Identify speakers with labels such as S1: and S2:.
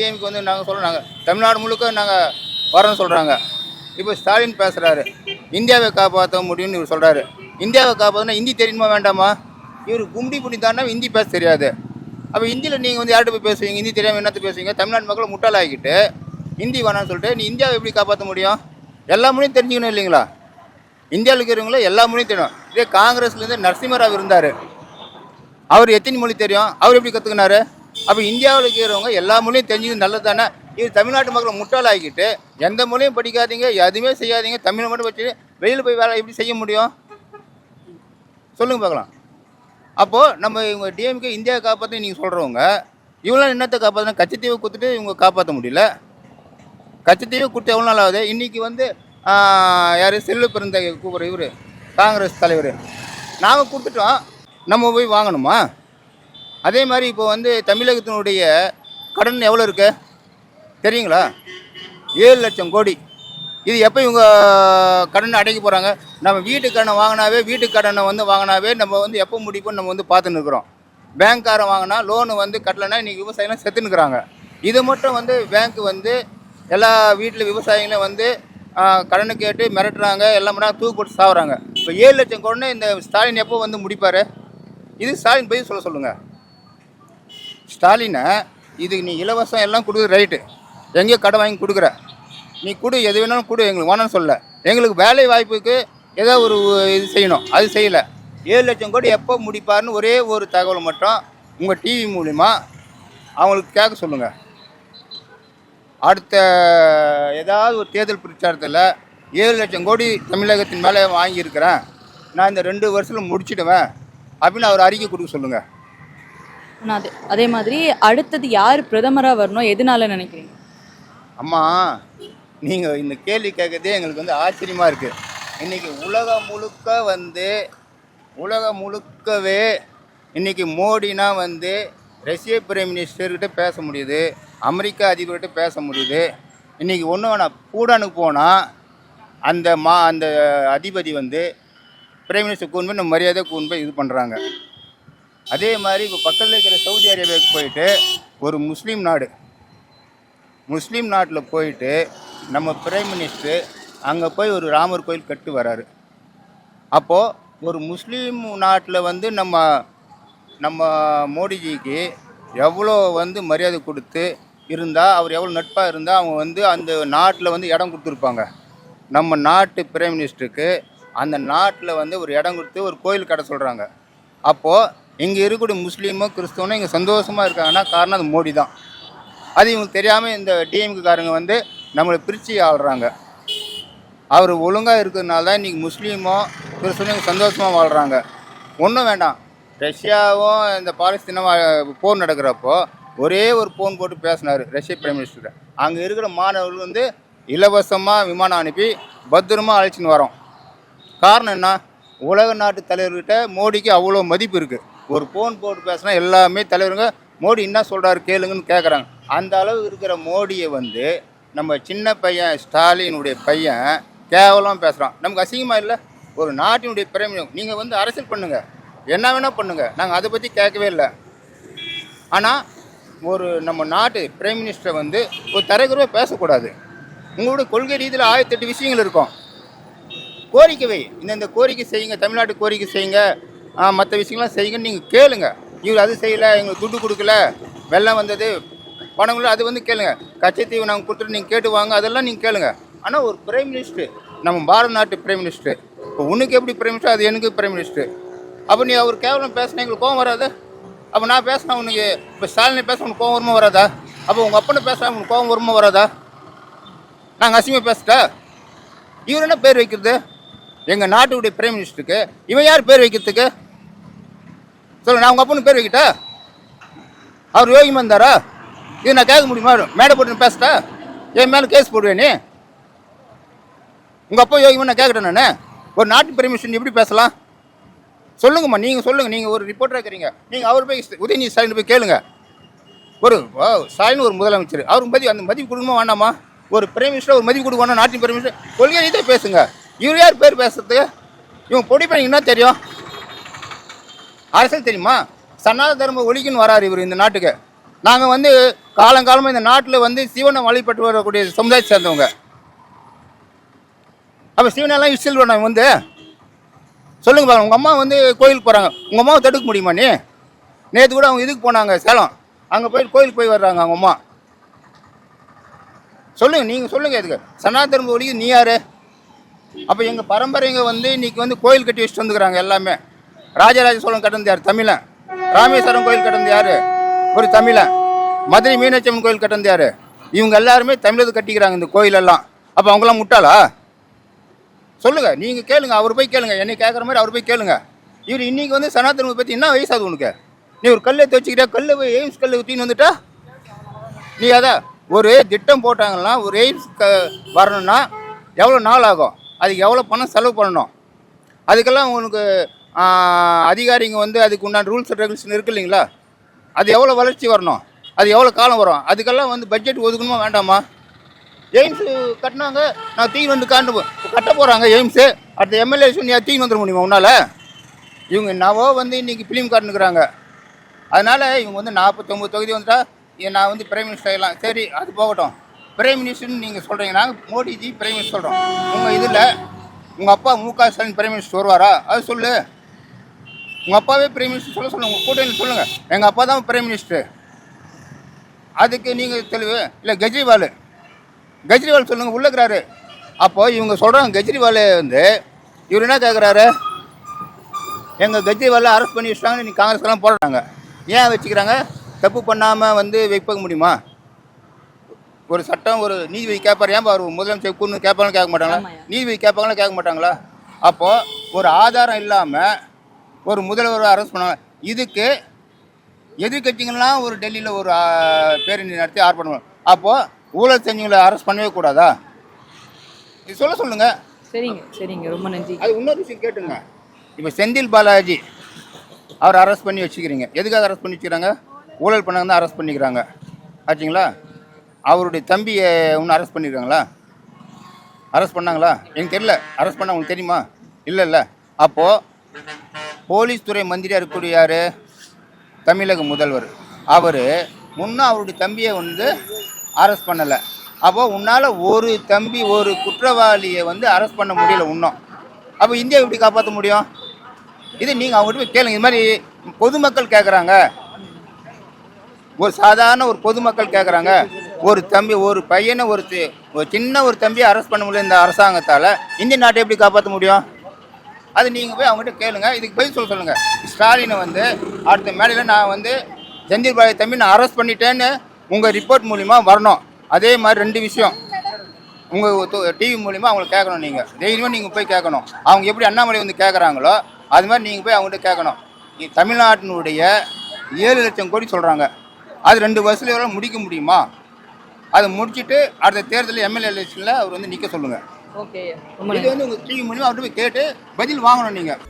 S1: டிஎம்க்கு வந்து நாங்கள் சொல்கிறாங்க நாங்கள் தமிழ்நாடு முழுக்க நாங்கள் வரோன்னு சொல்கிறாங்க இப்போ ஸ்டாலின் பேசுகிறாரு இந்தியாவை காப்பாற்ற முடியும்னு இவர் சொல்கிறாரு இந்தியாவை காப்பாற்றினா ஹிந்தி தெரியுமா வேண்டாமா? இவர் கும்டி புண்டி தானே ஹிந்தி பேச தெரியாது. அப்போ ஹிந்தியில் நீங்கள் வந்து யார்கிட்ட போய் பேசுவீங்க? ஹிந்தி தெரியாமல் என்னத்தை பேசுவீங்க? தமிழ்நாடு மக்களை முட்டாளாக்கிட்டு ஹிந்தி வேணாம்னு சொல்லிட்டு நீ இந்தியாவை எப்படி காப்பாற்ற முடியும்? எல்லா மொழியும் தெரிஞ்சுக்கணும் இல்லைங்களா? இந்தியாவில் இருக்கிறவங்கள எல்லா மொழியும் தெரியும். இதே காங்கிரஸ்லேருந்து நரசிம்மராவ் இருந்தார். அவர் எத்தனை மொழி தெரியும்? அவர் எப்படி கற்றுக்கினாரு அப்போ இந்தியாவில் இருக்கிறவங்க எல்லா மொழியும் தெரிஞ்சது நல்லது தானே இது தமிழ்நாட்டு மக்களை முட்டாளாக்கிட்டு எந்த மொழியும் படிக்காதீங்க எதுவுமே செய்யாதீங்க தமிழை மட்டும் வச்சு வெளியில் போய் வேலை எப்படி செய்ய முடியும்? சொல்லுங்க பார்க்கலாம். அப்போது நம்ம இவங்க டிஎம்கே இந்தியாவை காப்பாற்ற நீங்கள் சொல்கிறவங்க இவங்களாம் என்னத்தை காப்பாற்றினா கச்சத்தீவை கொடுத்துட்டு இவங்க காப்பாற்ற முடியல. கச்சத்தீவை கொடுத்து எவ்வளோ நாள் ஆகுது? இன்றைக்கி வந்து யார்? செல்லு பிறந்த கூப்பிட்ற இவர் காங்கிரஸ் தலைவர். நாங்கள் கொடுத்துட்டோம். நம்ம போய் வாங்கணுமா? அதே மாதிரி இப்போ வந்து தமிழகத்தினுடைய கடன் எவ்வளோ இருக்கு? தெரியுங்களா? ஏழு லட்சம் கோடி. இது எப்போ இவங்க கடன் அடைக்க போகிறாங்க நம்ம வீட்டு கடனை வாங்கினாவே வீட்டு கடனை வந்து வாங்கினாவே நம்ம வந்து எப்போ முடிப்போம் நம்ம வந்து பார்த்துன்னு இருக்கிறோம். பேங்க்காரன் வாங்கினா லோனு வந்து கட்டலைன்னா இன்றைக்கி விவசாயிலாம் செத்துனுக்குறாங்க இது மட்டும் வந்து பேங்க் வந்து எல்லா வீட்டில் விவசாயிகளும் வந்து ஆ, கடனை கேட்டு மிரட்டுறாங்க எல்லாம் பண்ணால் தூக்கு போட்டு சாவுறாங்க. இப்போ ஏழு லட்சம் கோடினு இந்த ஸ்டாலின் எப்போ வந்து முடிப்பார்? இது ஸ்டாலின் பதில் சொல்ல சொல்லுங்கள் ஸ்டாலினை இதுக்கு நீ இலவசம் எல்லாம் கொடுக்குற ரைட்டு. எங்கேயோ கடை வாங்கி கொடுக்குற. நீ கொடு எது வேணாலும் கொடு எங்களுக்கு வேணாம்னு சொல்ல. எங்களுக்கு வேலை வாய்ப்புக்கு ஏதோ ஒரு இது செய்யணும். அது செய்யலை. ஏழு லட்சம் கோடி எப்போ முடிப்பாருன்னு ஒரே ஒரு தகவல் மட்டும் உங்கள் டிவி மூலிமா அவங்களுக்கு கேட்க சொல்லுங்கள் அடுத்த ஏதாவது ஒரு தேர்தல் பிரச்சாரத்தில் ஏழு லட்சம் கோடி தமிழகத்தின் மேலே வாங்கியிருக்கிறேன். நான் இந்த ரெண்டு வருஷத்தில் முடிச்சிடுவேன். அப்படின்னு அவர் அறிக்கை கொடுக்க சொல்லுங்கள்
S2: நான் அதே அதே மாதிரி அடுத்தது யார் பிரதமராக வரணும் எதனால நினைக்கிறீங்க?
S1: அம்மா நீங்கள் இந்த கேள்வி கேட்கறதே எங்களுக்கு வந்து ஆச்சரியமாக இருக்குது இன்றைக்கி உலகம் முழுக்க வந்து உலகம் முழுக்கவே இன்றைக்கி மோடினா வந்து ரஷ்ய பிரைம் மினிஸ்டர்கிட்ட பேச முடியுது அமெரிக்கா அதிபர்கிட்ட பேச முடியுது. இன்றைக்கி ஒன்று வேணாம் பூடானுக்கு போனால் அந்த மா அந்த அதிபதி வந்து பிரைம் மினிஸ்டர் கூண்டு போய் நம்ம மரியாதை கூன் போய் இது பண்ணுறாங்க அதே மாதிரி இப்போ பக்கத்தில் இருக்கிற சவுதி அரேபியாவுக்கு போயிட்டு ஒரு முஸ்லீம் நாடு. முஸ்லீம் நாட்டில் போயிட்டு நம்ம பிரைம் மினிஸ்டர் அங்கே போய் ஒரு ராமர் கோயில் கட்டு வராரு. அப்போது ஒரு முஸ்லீம் நாட்டில் வந்து நம்ம நம்ம மோடிஜிக்கு எவ்வளோ வந்து மரியாதை கொடுத்து இருந்தால் அவர் எவ்வளோ நட்பாக இருந்தால் அவங்க வந்து அந்த நாட்டில் வந்து இடம் கொடுத்துருப்பாங்க. நம்ம நாட்டு பிரைம் மினிஸ்டருக்கு அந்த நாட்டில் வந்து ஒரு இடம் கொடுத்து ஒரு கோயில் கட்ட சொல்கிறாங்க அப்போது இங்கே இருக்கக்கூடிய முஸ்லீமும் கிறிஸ்தவனோ இங்கே சந்தோஷமாக இருக்காங்கன்னா காரணம் அது மோடி தான். அது இவங்களுக்கு தெரியாமல் இந்த டிஎம்கே காரங்க வந்து நம்மளை பிரித்து ஆள்றாங்க. அவர் ஒழுங்காக இருக்கிறதுனால தான் இன்றைக்கி முஸ்லீமோ கிறிஸ்தவனும் சந்தோஷமாக வாழ்கிறாங்க ஒன்றும் வேண்டாம். ரஷ்யாவும் இந்த பாலஸ்தீனம் போர் நடக்கிறப்போ ஒரே ஒரு ஃபோன் போட்டு பேசினார் ரஷ்ய பிரைம் மினிஸ்டர் அங்கே இருக்கிற மாணவர்கள் வந்து இலவசமாக விமானம் அனுப்பி பத்திரமா அழைச்சின்னு வரோம். காரணம் என்ன? உலக நாட்டு தலைவர்கிட்ட மோடிக்கு அவ்வளோ மதிப்பு இருக்குது ஒரு ஃபோன் போட்டு பேசினா எல்லாமே தலைவருங்க. மோடி என்ன சொல்கிறாரு கேளுங்கன்னு கேட்குறாங்க அந்த அளவு இருக்கிற மோடியை வந்து நம்ம சின்ன பையன் ஸ்டாலினுடைய பையன் கேவலம் பேசுகிறான் நமக்கு அசிங்கமாக இல்லை? ஒரு நாட்டினுடைய பிரைம் நீங்கள் வந்து அரசியல் பண்ணுங்கள் என்ன வேணால் பண்ணுங்கள் நாங்கள் அதை பற்றி கேட்கவே இல்லை. ஆனால் ஒரு நம்ம நாட்டு பிரைம் மினிஸ்டரை வந்து ஒரு தரகுருவாக பேசக்கூடாது. உங்களோட கொள்கை ரீதியில் ஆயிரத்தெட்டு விஷயங்கள் இருக்கும். கோரிக்கை இந்த இந்தந்த கோரிக்கை செய்யுங்க. தமிழ்நாட்டு கோரிக்கை செய்யுங்க. மற்ற விஷயங்கள்லாம் செய்யுங்கன்னு நீங்கள் கேளுங்க. இவர் அது செய்யலை எங்களுக்கு துட்டு கொடுக்கல வெள்ளம் வந்தது பணங்களும் அது வந்து கேளுங்க. கச்சத்தீவு நாங்கள் கொடுத்துட்டு நீங்கள் கேட்டு வாங்க அதெல்லாம் நீங்கள் கேளுங்க. ஆனால் ஒரு பிரைம் மினிஸ்டர் நம்ம பாரத நாட்டு பிரைம் மினிஸ்டர் இப்போ உனக்கு எப்படி பிரைம் மினிஸ்டர் அது எனக்கு பிரைம் மினிஸ்டர் அப்போ நீ அவர் கேவலம் பேசினா எங்களுக்கு கோவம் வராது? அப்போ நான் பேசினா உனக்கு இப்போ ஸ்டாலினை பேச உனக்கு கோவம் வருமா வராதா? அப்போ உங்கள் அப்பனை பேசினா உனக்கு கோவம் வருமா வராதா? நாங்கள் அசிங்கமாக பேசிட்டா? இவர் என்ன பேர் வைக்கிறது? எங்கள் நாட்டுடைய பிரைம் மினிஸ்டருக்கு இவன் யார் பேர் வைக்கிறதுக்கு? சொல்லு நான் உங்கள் அப்பனு பேர் வைக்கிட்டா? அவர் யோகிமா இருந்தாரா? இது நான் கேட்க முடியுமா? மேடை போட்டு பேசிட்டா என் மேலே கேஸ் போடுவேன் நீ? உங்கள் அப்பா யோகிமா நான் கேட்குறேன் நான்? ஒரு நாட்டு பெர்மிஷன் எப்படி பேசலாம்? சொல்லுங்கம்மா நீங்கள் சொல்லுங்கள் நீங்கள் ஒரு ரிப்போர்ட்டராக இருக்கிறீங்க. நீங்கள் அவர் போய் உதயநிதி ஸ்டாலின் போய் கேளுங்க. ஒரு வா, ஸ்டாலின் ஒரு முதலமைச்சர். அவருக்கு மதிவு அந்த மதிப்பு கொடுக்கணுமா வேண்டாமா? ஒரு பிரைம் மினிஸ்டர் ஒரு மதிப்பு கொடுக்கணும் நாட்டின் பிரைம் மினிஸ்டர் கொள்கை ரீதியாக பேசுங்க. இவர் யார் பேர் பேசுறது? இவன் பொடி பண்ணிங்கன்னா என்ன தெரியும்? அரசியல் தெரியுமா? சனாத தர்ம ஒழிக்குன்னு வராரு இவர் இந்த நாட்டுக்கு. நாங்கள் வந்து காலங்காலமாக இந்த நாட்டில் வந்து சிவனை வழிபட்டு வரக்கூடிய சமுதாயத்தை சேர்ந்தவங்க. அப்போ சிவனெல்லாம் இஷ்டில் வேணும் வந்து. சொல்லுங்க பாருங்க உங்கள் அம்மா வந்து கோயிலுக்கு போகிறாங்க உங்கள் அம்மாவை தடுக்க முடியுமா நீ? நேற்று கூட அவங்க இதுக்கு போனாங்க சேலம். அங்கே போய் கோயிலுக்கு போய் வர்றாங்க அவங்க அம்மா. சொல்லுங்கள் நீங்கள் சொல்லுங்கள் இதுக்கு சனாதன ஒழிக்கு நீ யார்? அப்போ எங்கள் பரம்பரைங்க வந்து இன்னைக்கு வந்து கோயில் கட்டி வச்சுட்டு வந்துக்கிறாங்க எல்லாமே. ராஜராஜ சோழன் கட்டினது யார்? தமிழன். ராமேஸ்வரம் கோயில் கட்டினது யார்? ஒரு தமிழன். மதுரை மீனாட்சி அம்மன் கோயில் கட்டினது யார்? இவங்க எல்லாருமே தமிழது கட்டிக்கிறாங்க இந்த கோயிலெல்லாம். அப்போ அவங்களாம் முட்டாளா? சொல்லுங்க நீங்கள் கேளுங்க அவர் போய் கேளுங்க. என்னை கேட்குற மாதிரி அவர் போய் கேளுங்க. இவர் இன்றைக்கி வந்து சனாதனத்தை பற்றி என்ன வயசாகுது உனக்கு? நீ ஒரு கல்லை வச்சுக்கிட்டா கல்லை போய் எய்ம்ஸ் கல்லை ஊற்றின்னு வந்துட்டா? நீ அதான் ஒரு திட்டம் போட்டாங்கன்னா ஒரு எய்ம்ஸ் க வரணும்னா எவ்வளோ நாள் ஆகும்? அதுக்கு எவ்வளோ பணம் செலவு பண்ணணும்? அதுக்கெல்லாம் உனக்கு அதிகாரிங்க வந்து அதுக்கு உண்டான ரூல்ஸ் அண்ட் ரெகுலேஷன் இருக்கு இல்லைங்களா? அது எவ்வளோ வளர்ச்சி வரணும்? அது எவ்வளோ காலம் வரும்? அதுக்கெல்லாம் வந்து பட்ஜெட் ஒதுக்கணுமா வேண்டாமா? எய்ம்ஸ் கட்டினாங்க. நான் தீ வந்து காண்டு போ- கட்ட போகிறாங்க எய்ம்ஸு. அடுத்த எம்எல்ஏ சொன்னியா தீ வந்துட முடியுமா உன்னால்? இவங்க என்னவோ வந்து இன்றைக்கி ஃபிலிம் காட்டுனுக்குறாங்க அதனால் இவங்க வந்து நாற்பத்தொம்பது தொகுதி வந்துட்டா நான் வந்து பிரைம் மினிஸ்டர் ஆகலாம் சரி அது போகட்டும். பிரைம் மினிஸ்டர்னு நீங்கள் சொல்கிறீங்க நாங்கள் மோடிஜி பிரைம் மினிஸ்டர் சொல்கிறோம் உங்கள் இதில் உங்கள் அப்பா மு க ஸ்டாலின் பிரைம் மினிஸ்டர் வருவாரா? அது சொல்லு. உங்கள் அப்பாவே பிரைம் மினிஸ்டர் சொல்ல சொல்லுங்கள் உங்கள் கூட்டணி சொல்லுங்கள் எங்கள் அப்பா தான் பிரைம் மினிஸ்டர் அதுக்கு நீங்கள் தெளிவு. இல்லை கெஜ்ரிவால். கெஜ்ரிவால் சொல்லுங்கள் உள்ளக்கிறாரு அப்போது இவங்க சொல்கிறாங்க கெஜ்ரிவால் வந்து இவர் என்ன கேட்குறாரு எங்கள் கெஜ்ரிவாலை அரெஸ்ட் பண்ணி வச்சிட்டாங்க நீ காங்கிரஸ்லாம் போடுறாங்க ஏன் வச்சுக்கிறாங்க? தப்பு பண்ணாமல் வந்து வைக்க முடியுமா? ஒரு சட்டம் ஒரு நீதிபதி கேட்பார் ஏன் அவர் முதலமைச்சர் கூண்டு கேட்பாலும் கேட்க மாட்டாங்களா. நீதிபதி கேட்பாங்களும் கேட்க மாட்டாங்களா? அப்போது ஒரு ஆதாரம் இல்லாமல் ஒரு முதல்வரை அரெஸ்ட் பண்ணாங்க இதுக்கு எதிர்கட்சிகள்லாம் ஒரு டெல்லியில் ஒரு பேரணி நடத்தி ஆர்ப்பாட்டம். அப்போது ஊழல் செஞ்சவங்களை அரெஸ்ட் பண்ணவே கூடாதா? இது சொல்ல சொல்லுங்கள்
S2: சரிங்க சரிங்க. ரொம்ப நன்றி.
S1: அது இன்னொரு விஷயம் கேட்டுங்க. இப்போ செந்தில் பாலாஜி அவர் அரெஸ்ட் பண்ணி வச்சுக்கிறீங்க. எதுக்காக அரெஸ்ட் பண்ணி வச்சுக்கிறாங்க? ஊழல் பண்ணாங்க தான் அரெஸ்ட் பண்ணிக்கிறாங்க. ஆச்சுங்களா? அவருடைய தம்பியை இன்னும் அரெஸ்ட் பண்ணியிருக்காங்களா அரெஸ்ட் பண்ணாங்களா? எனக்கு தெரியல. அரெஸ்ட் பண்ண உங்களுக்கு தெரியுமா? இல்லை இல்லை. அப்போது போலீஸ் துறை மந்திரியாக இருக்கக்கூடிய யார் தமிழக முதல்வர். அவர் முன்னும் அவருடைய தம்பியை வந்து அரெஸ்ட் பண்ணலை. அப்போ உன்னால் ஒரு தம்பி ஒரு குற்றவாளியை வந்து அரெஸ்ட் பண்ண முடியல இன்னும் அப்போ இந்தியா எப்படி காப்பாற்ற முடியும்? இது நீங்கள் அவங்ககிட்ட போய் கேளுங்க. இது மாதிரி பொதுமக்கள் கேட்குறாங்க ஒரு சாதாரண ஒரு பொதுமக்கள் கேட்குறாங்க ஒரு தம்பி ஒரு பையனை ஒரு ஒரு சின்ன ஒரு தம்பியை அரெஸ்ட் பண்ண முடியல இந்த அரசாங்கத்தால். இந்திய நாட்டை எப்படி காப்பாற்ற முடியும்? அது நீங்கள் போய் அவங்ககிட்ட கேளுங்க. இதுக்கு பதில் சொல்ல சொல்லுங்கள் ஸ்டாலினை வந்து அடுத்த மேடையில் நான் வந்து செந்தில் பாய் தம்பி நான் அரெஸ்ட் பண்ணிட்டேன்னு உங்கள் ரிப்போர்ட் மூலிமா வரணும். அதே மாதிரி ரெண்டு விஷயம். உங்கள் டிவி மூலிமா அவங்களை கேட்கணும் நீங்கள் தைரியமாக நீங்கள் போய் கேட்கணும். அவங்க எப்படி அண்ணாமலை வந்து கேட்குறாங்களோ அது மாதிரி நீங்கள் போய் அவங்ககிட்ட கேட்கணும். தமிழ்நாட்டினுடைய ஏழு லட்சம் கோடி சொல்கிறாங்க அது ரெண்டு வருஷத்துல முடிக்க முடியுமா? அதை முடிச்சுட்டு அடுத்த தேர்தலில் எம்எல்ஏ எலெக்ஷனில் அவர் வந்து நிற்க சொல்லுங்கள்
S2: ஓகே
S1: இது வந்து உங்கள் ஸ்ட்ரீம் மூலிமா அவர்கிட்ட போய் கேட்டு பதில் வாங்கணும் நீங்கள்